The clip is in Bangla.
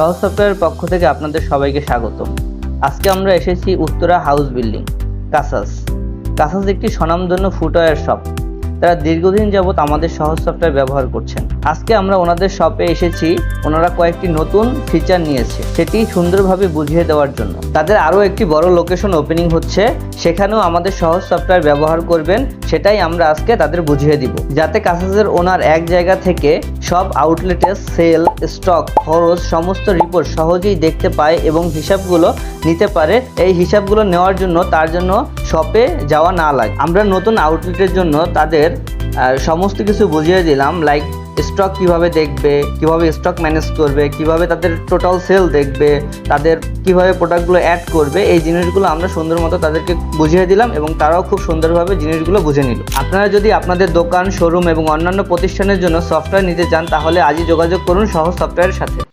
সহজ সফটওয়্যারের পক্ষ থেকে আপনাদের সবাইকে স্বাগত। আজকে আমরা এসেছি উত্তরা হাউস বিল্ডিং, কাসাস। কাসাস একটি স্বনামধন্য ফুটওয়্যার শপ। তারা দীর্ঘদিন যাবৎ আমাদের সহজ সফটওয়্যার ব্যবহার করছেন। আজকে আমরা ওনাদের শপে এসেছি, ওনারা কয়েকটি নতুন ফিচার নিয়েছে, সেটি সুন্দরভাবে বুঝিয়ে দেওয়ার জন্য। তাদের আরও একটি বড় লোকেশন ওপেনিং হচ্ছে, সেখানেও আমাদের সহজ সফটওয়্যার ব্যবহার করবেন, সেটাই আমরা আজকে তাদের বুঝিয়ে দিব। যাতে কাসাসের ওনার এক জায়গা থেকে সব আউটলেটের সেল স্টক খরচ, সমস্ত রিপোর্ট সহজেই দেখতে পায় এবং হিসাবগুলো নিতে পারে। এই হিসাবগুলো নেওয়ার জন্য তার জন্য শপে যাওয়া না লাগে। আমরা নতুন আউটলেটের জন্য তাদের সমস্ত কিছু বুঝিয়ে দিলাম লাইক স্টক কীভাবে দেখবে, কীভাবে স্টক ম্যানেজ করবে, কীভাবে তাদের টোটাল সেল দেখবে, তাদের কীভাবে প্রোডাক্টগুলো অ্যাড করবে, এই জিনিসগুলো আমরা সুন্দর মতো তাদেরকে বুঝিয়ে দিলাম এবং তারাও খুব সুন্দরভাবে জিনিসগুলো বুঝে নিল। আপনারা যদি আপনাদের দোকান শোরুম এবং অন্যান্য প্রতিষ্ঠানের জন্য সফটওয়্যার নিতে চান, তাহলে আজই যোগাযোগ করুন সহজ সফটওয়্যারের সাথে।